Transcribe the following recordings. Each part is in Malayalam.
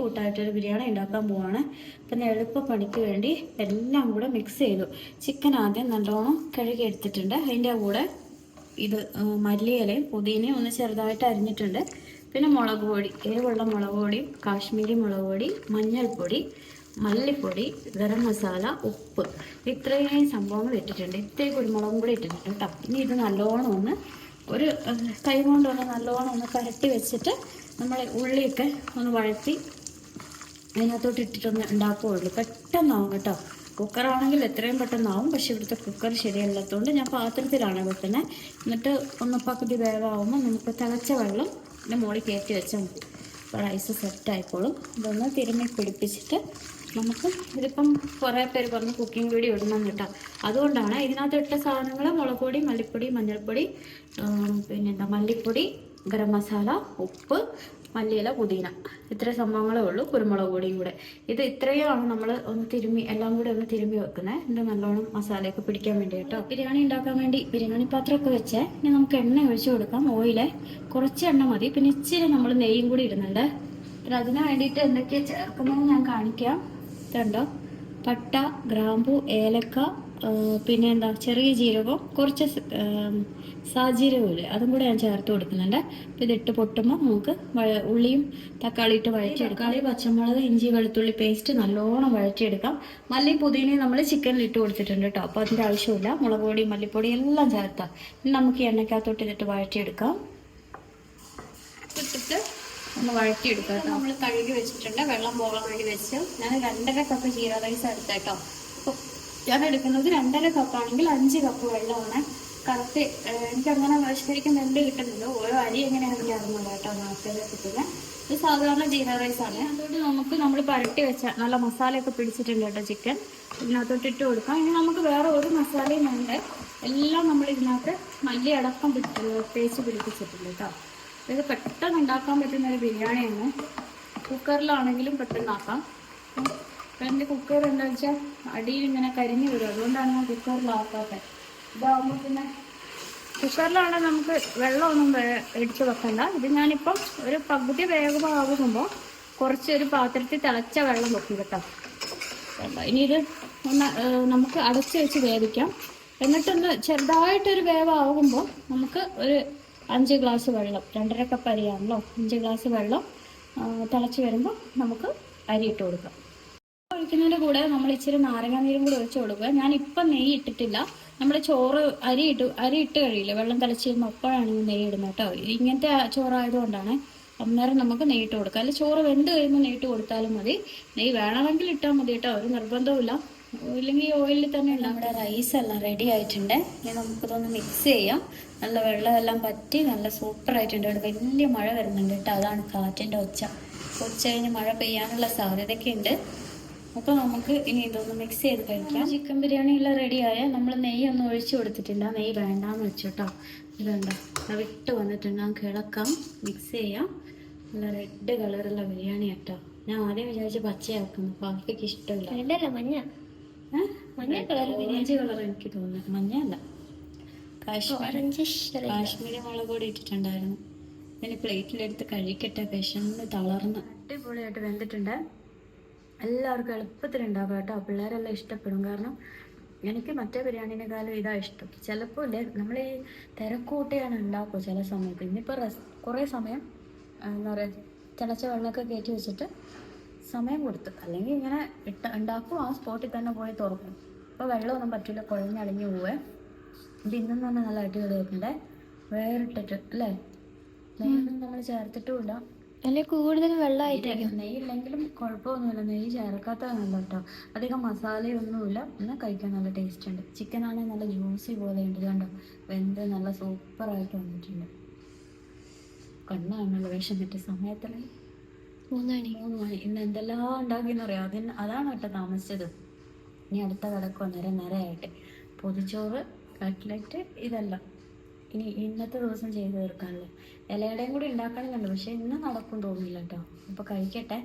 കൂട്ടായിട്ടൊരു ബിരിയാണി ഉണ്ടാക്കാൻ പോവാണ്. അപ്പം എളുപ്പ പണിക്ക് വേണ്ടി എല്ലാം കൂടെ മിക്സ് ചെയ്തു. ചിക്കൻ ആദ്യം നല്ലോണം കഴുകി എടുത്തിട്ടുണ്ട്. അതിന്റെ കൂടെ ഇത് മല്ലിയിലയും പുതിനയും ഒന്ന് ചെറുതായിട്ട് അരിഞ്ഞിട്ടുണ്ട്. പിന്നെ മുളക് പൊടി എരിവുള്ള മുളക് പൊടിയും കാശ്മീരി മുളക് പൊടി മഞ്ഞൾപ്പൊടി മല്ലിപ്പൊടി ഗരം മസാല ഉപ്പ്. ഇത്രയും സംഭവങ്ങൾ ഇട്ടിട്ടുണ്ട്. ഇത്രയും കുരുമുളകും കൂടി ഇട്ടിട്ടുണ്ട് കേട്ടോ. ഇനി ഇത് നല്ലോണം ഒന്ന് ഒരു കൈ കൊണ്ടൊന്ന് നല്ലോണം ഒന്ന് കരട്ടി വെച്ചിട്ട് നമ്മൾ ഉള്ളിയൊക്കെ ഒന്ന് വഴറ്റി അതിനകത്തോട്ട് ഇട്ടിട്ടൊന്ന് ഉണ്ടാക്കുകയുള്ളൂ പെട്ടെന്നാവും കേട്ടോ. കുക്കറാണെങ്കിൽ എത്രയും പെട്ടെന്നാവും. പക്ഷേ ഇവിടുത്തെ കുക്കർ ശരിയല്ലാത്തതുകൊണ്ട് ഞാൻ പാത്രത്തിലാണ് വെക്കുന്നത് എന്നിട്ട് ഒന്ന് പകുതി വേവാകുമ്പോൾ നമുക്ക് തിളച്ച വെള്ളം ഇതിന്റെ മുകളിൽ കയറ്റി വെച്ചാൽ മതി. അപ്പോൾ റൈസ് സെറ്റ് ആയിക്കോളും. ഇതൊന്ന് തിരുമ്മി പിടിപ്പിച്ചിട്ട് നമുക്ക് ഇതിപ്പം കുറേ പേര് പറഞ്ഞ് കുക്കിംഗ് വീഡിയോ ഇടണം കേട്ടോ. അതുകൊണ്ടാണ് ഇതിനകത്ത് ഇട്ട സാധനങ്ങൾ മുളക് പൊടി മല്ലിപ്പൊടി മഞ്ഞൾപ്പൊടി പിന്നെന്താ മല്ലിപ്പൊടി ഗരം മസാല ഉപ്പ് മല്ലിയില പുതിന. ഇത്ര സംഭവങ്ങളേ ഉള്ളൂ കുരുമുളക് പൊടിയും കൂടെ. ഇത് ഇത്രയാണ് നമ്മൾ ഒന്ന് തിരുമ്മി എല്ലാം കൂടെ ഒന്ന് തിരുമ്മി വെക്കുന്നത് ഇതിന്റെ നല്ലോണം മസാലയൊക്കെ പിടിക്കാൻ വേണ്ടി കേട്ടോ. ബിരിയാണി ഉണ്ടാക്കാൻ വേണ്ടി ബിരിയാണി പാത്രമൊക്കെ വെച്ച്. ഇനി നമുക്ക് എണ്ണ ഒഴിച്ചു കൊടുക്കാം ഓയിൽ. കുറച്ച് എണ്ണ മതി. പിന്നെ ഇച്ചിരി നമ്മൾ നെയ്യും കൂടി ഇടുന്നുണ്ട്. പിന്നെ അതിന് വേണ്ടിയിട്ട് എന്തൊക്കെയാണ് ചേർക്കുന്നതെന്ന് ഞാൻ കാണിക്കാം. ഇതുണ്ടോ? പട്ട ഗ്രാമ്പു ഏലക്ക പിന്നെ എന്താ ചെറിയ ജീരകവും കുറച്ച് സാജീരകമില്ലേ അതും കൂടെ ഞാൻ ചേർത്ത് കൊടുക്കുന്നുണ്ട്. അപ്പോൾ ഇതിട്ട് പൊട്ടുമ്പോൾ നമുക്ക് ഉള്ളിയും തക്കാളി ഇട്ട് വഴറ്റിയെടുക്കാം. തക്കാളി പച്ചമുളക് ഇഞ്ചി വെളുത്തുള്ളി പേസ്റ്റ് നല്ലോണം വഴറ്റിയെടുക്കാം. മല്ലി പുതിനയും നമ്മൾ ചിക്കനിൽ ഇട്ട് കൊടുത്തിട്ടുണ്ട് കേട്ടോ. അപ്പോൾ അതിന്റെ ആവശ്യമില്ല. മുളക് പൊടി മല്ലിപ്പൊടി എല്ലാം ചേർത്താം. പിന്നെ നമുക്ക് എണ്ണയ്ക്കകത്തോട്ട് ഇതിട്ട് വഴറ്റിയെടുക്കാം. ഇട്ടിട്ട് ഒന്ന് വഴറ്റിയെടുക്കാം നമ്മൾ കഴുകി വെച്ചിട്ടുണ്ട്. വെള്ളം പോകാൻ വേണ്ടി വെച്ച്. ഞാൻ രണ്ടര കപ്പ് ജീര റൈസ് എടുത്തേട്ടോ ഞാൻ എടുക്കുന്നത് രണ്ടര കപ്പാണെങ്കിൽ അഞ്ച് കപ്പ് വെള്ളമാണ്. കറക്റ്റ് എനിക്ക് അങ്ങനെ വെന്ത് കിട്ടുന്നില്ല ഓരോ അരി എങ്ങനെയാണ് എനിക്ക് അറിഞ്ഞത് കേട്ടോ? നാട്ടിലെ കിട്ടുന്നത് ഇത് സാധാരണ ജീര റൈസ് ആണ്. അതുകൊണ്ട് നമുക്ക് നമ്മൾ പരട്ടി വെച്ച നല്ല മസാലയൊക്കെ പിടിച്ചിട്ടുണ്ട് കേട്ടോ ചിക്കൻ ഇതിനകത്തോട്ട് ഇട്ട് കൊടുക്കാം. ഇനി നമുക്ക് വേറെ ഒരു മസാലയും വേണ്ട എല്ലാം നമ്മൾ ഇതിനകത്ത് മല്ലി അടക്കം തേച്ച് പിടിപ്പിച്ചിട്ടുണ്ട് കേട്ടോ. ഇത് പെട്ടെന്ന് ഉണ്ടാക്കാൻ പറ്റുന്ന ഒരു ബിരിയാണിയാണ്. കുക്കറിലാണെങ്കിലും പെട്ടെന്നാക്കാം എന്റെ കുക്കർ എന്താ വെച്ചാൽ അടിയിൽ ഇങ്ങനെ കരിഞ്ഞു വരും. അതുകൊണ്ടാണ് ഞാൻ കുക്കറിലാക്കാത്തത് ഇതാകുമ്പോൾ പിന്നെ കുക്കറിലാണെങ്കിൽ നമുക്ക് വെള്ളമൊന്നും ഇടിച്ചു വെക്കണ്ട. ഇത് ഞാനിപ്പം ഒരു പകുതി വേഗമാകുമ്പോൾ കുറച്ച് ഒരു പാത്രത്തിൽ തിളച്ച വെള്ളം വെക്കും കേട്ടോ. ഇനി ഇത് ഒന്ന് നമുക്ക് അടച്ച് വെച്ച് വേവിക്കാം. എന്നിട്ടൊന്ന് ചെറുതായിട്ടൊരു വേവാകുമ്പോൾ നമുക്ക് ഒരു അഞ്ച് ഗ്ലാസ് വെള്ളം രണ്ടര കപ്പ് അരിയാണല്ലോ അഞ്ച് ഗ്ലാസ് വെള്ളം തിളച്ച് വരുമ്പോൾ നമുക്ക് അരി ഇട്ട് കൊടുക്കാം. ഒഴിക്കുന്നതിന്റെ കൂടെ നമ്മൾ ഇച്ചിരി നാരങ്ങ നീരും കൂടി ഒഴിച്ച് കൊടുക്കുക. ഞാൻ ഇപ്പം നെയ്യ് ഇട്ടിട്ടില്ല. നമ്മൾ ചോറ് അരി ഇട്ട് അരി ഇട്ട് കഴിയില്ല? വെള്ളം തിളച്ച് കഴിയുമ്പോൾ അപ്പോഴാണ് ഈ നെയ്യ് ഇടുന്നത് കേട്ടോ. ഇങ്ങനത്തെ ചോറായതുകൊണ്ടാണ് അന്നേരം നമുക്ക് നെയ്യിട്ട് കൊടുക്കാം അല്ലെങ്കിൽ ചോറ് വെന്ത് കഴിയുമ്പോൾ നെയ്യിട്ട് കൊടുത്താലും മതി. നെയ്യ് വേണമെങ്കിൽ ഇട്ടാൽ മതി കേട്ടോ. ഒരു നിർബന്ധവുമില്ല. ഇല്ലെങ്കിൽ ഓയിലിൽ തന്നെ നമ്മുടെ റൈസ് എല്ലാം റെഡി ആയിട്ടുണ്ട്. ഇനി നമുക്കിതൊന്ന് മിക്സ് ചെയ്യാം. നല്ല വെള്ളമെല്ലാം പറ്റി നല്ല സൂപ്പർ ആയിട്ടുണ്ട്. ഇവിടെ വലിയ മഴ വരുന്നുണ്ട് കേട്ടോ. അതാണ് കാറ്റിന്റെ ഒച്ച. ഉച്ച കഴിഞ്ഞ് മഴ പെയ്യാനുള്ള സാധ്യതയൊക്കെ ഉണ്ട്. അപ്പോൾ നമുക്ക് ഇനി ഇതൊന്ന് മിക്സ് ചെയ്ത് കഴിക്കാം. ചിക്കൻ ബിരിയാണി എല്ലാം റെഡിയായ നമ്മൾ നെയ്യ് ഒന്നും ഒഴിച്ചു കൊടുത്തിട്ടില്ല. നെയ്യ് വേണ്ടാന്ന് വെച്ചു കേട്ടോ ഇതുണ്ടോ അത് വിട്ട് വന്നിട്ടുണ്ട്. നമുക്ക് ഇളക്കാം മിക്സ് ചെയ്യാം. നല്ല റെഡ് കളറുള്ള ബിരിയാണി കേട്ടോ. ഞാൻ ആദ്യം വിചാരിച്ച് പച്ചയാക്കുന്നു അവർക്ക് ഇഷ്ടമില്ല. റെഡല്ല മഞ്ഞ. മഞ്ഞ കളർ ഓറഞ്ച് കളർ എനിക്ക് തോന്നുന്നു. മഞ്ഞല്ല കാശ്മീർ ഓറഞ്ച് കാശ്മീരി മുളക് പൊടി ഇട്ടിട്ടുണ്ടായിരുന്നു. ഇനി പ്ലേറ്റിലെടുത്ത് കഴിക്കട്ടെ. വിശന്ന് തളർന്ന്. അടിപൊളിയായിട്ട് വെന്തിട്ടുണ്ട്. എല്ലാവർക്കും എളുപ്പത്തിൽ ഉണ്ടാക്കാം കേട്ടോ. പിള്ളേരെല്ലാം ഇഷ്ടപ്പെടും. കാരണം എനിക്ക് മറ്റേ ബിരിയാണിനെക്കാളും ഇതാ ഇഷ്ടം. ചിലപ്പോൾ നമ്മൾ ഈ തിരക്കൂട്ടിയാണ് ഉണ്ടാക്കുക ചില സമയത്ത്. ഇന്നിപ്പോൾ റെസ് കുറേ സമയം എന്താ പറയുക തിളച്ച വെള്ളമൊക്കെ കയറ്റി വെച്ചിട്ട് സമയം കൊടുത്തു അല്ലെങ്കിൽ ഇങ്ങനെ ഇട്ട ഉണ്ടാക്കും. ആ സ്പോട്ടിൽ തന്നെ പോയി തുറക്കും. ഇപ്പോൾ വെള്ളമൊന്നും പറ്റില്ല കുഴഞ്ഞടിഞ്ഞു പോവേ. ഇത് ഇന്നും തന്നെ നല്ല അടിപൊളിയായിട്ടുണ്ടേ. വേറിട്ടിട്ട് അല്ലേ? നമ്മൾ ചേർത്തിട്ടുമില്ല അല്ലെ കൂടുതൽ വെള്ളമായിട്ടായിരിക്കും നെയ്യില്ലെങ്കിലും കുഴപ്പമൊന്നുമില്ല. നെയ്യ് ചേർക്കാത്തത് നല്ല കേട്ടോ അധികം മസാലയൊന്നുമില്ല. എന്നാൽ കഴിക്കാൻ നല്ല ടേസ്റ്റ് ഉണ്ട് ചിക്കൻ ആണെങ്കിൽ നല്ല ജ്യൂസി പോലെ ഉണ്ട് കണ്ടോ വെന്ത് നല്ല സൂപ്പറായിട്ട് വന്നിട്ടുണ്ട്. കണ്ണാണല്ലോ വിഷം കിട്ടിയ സമയത്തിൽ മൂന്നാണി മൂന്ന് മണി ഇന്ന് എന്തെല്ലാം ഉണ്ടാക്കിയെന്ന് അറിയാം അതിന് അതാണ് കേട്ടോ താമസിച്ചത്. ഇനി അടുത്ത കിടക്കും നേരെ നേരമായിട്ട് പൊതിച്ചോറ് കട്ട്ലറ്റ് ഇതെല്ലാം. ഇനി ഇന്നത്തെ ദിവസം ചെയ്ത് തീർക്കാനുള്ള. ഇലയുടെയും കൂടി ഉണ്ടാക്കണമെന്നുണ്ട് പക്ഷെ ഇന്ന് നടക്കും തോന്നില്ല കേട്ടോ അപ്പോൾ കഴിക്കട്ടെ.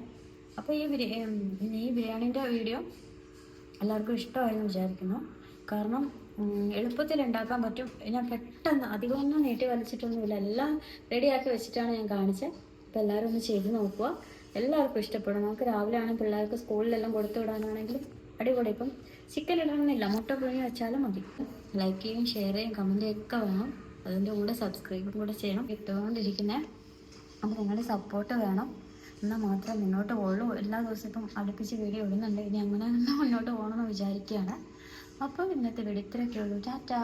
അപ്പോൾ ഈ ബിരിയാണി ഈ ബിരിയാണീന്റെ വീഡിയോ എല്ലാവർക്കും ഇഷ്ടമായെന്ന് വിചാരിക്കുന്നു. കാരണം എളുപ്പത്തിൽ ഉണ്ടാക്കാൻ പറ്റും. ഞാൻ പെട്ടെന്ന് അധികമൊന്നും നീട്ടി വലിച്ചിട്ടൊന്നുമില്ല. എല്ലാം റെഡിയാക്കി വെച്ചിട്ടാണ് ഞാൻ കാണിച്ചത് അപ്പോൾ എല്ലാവരും ഒന്ന് ചെയ്ത് നോക്കുക. എല്ലാവർക്കും ഇഷ്ടപ്പെടും. നമുക്ക് രാവിലെ ആണെങ്കിൽ പിള്ളേർക്ക് സ്കൂളിലെല്ലാം കൊടുത്തു വിടാനാണെങ്കിലും അടിപൊളി. ഇപ്പം ചിക്കൻ ഇടണമെന്നില്ല. മുട്ട പുഴുങ്ങി വെച്ചാലും മതി. ലൈക്ക് ചെയ്യും ഷെയർ ചെയ്യും കമന്റ് ഒക്കെ വേണം. അതിന്റെ കൂടെ സബ്സ്ക്രൈബും കൂടെ ചെയ്യണം. ഇട്ടുകൊണ്ടിരിക്കുന്നത് അപ്പോൾ നിങ്ങളുടെ സപ്പോർട്ട് വേണം. എന്നാൽ മാത്രമേ മുന്നോട്ട് പോകുള്ളൂ എല്ലാ ദിവസവും ഇപ്പം അടുപ്പിച്ച് വീഡിയോ ഇടുന്നുണ്ട്. ഇനി അങ്ങനെ മുന്നോട്ട് പോകണമെന്ന് വിചാരിക്കുകയാണ്. അപ്പോൾ ഇന്നത്തെ വീഡിയോ ഇത്രയൊക്കെ ഉള്ളൂ. ടാറ്റാ.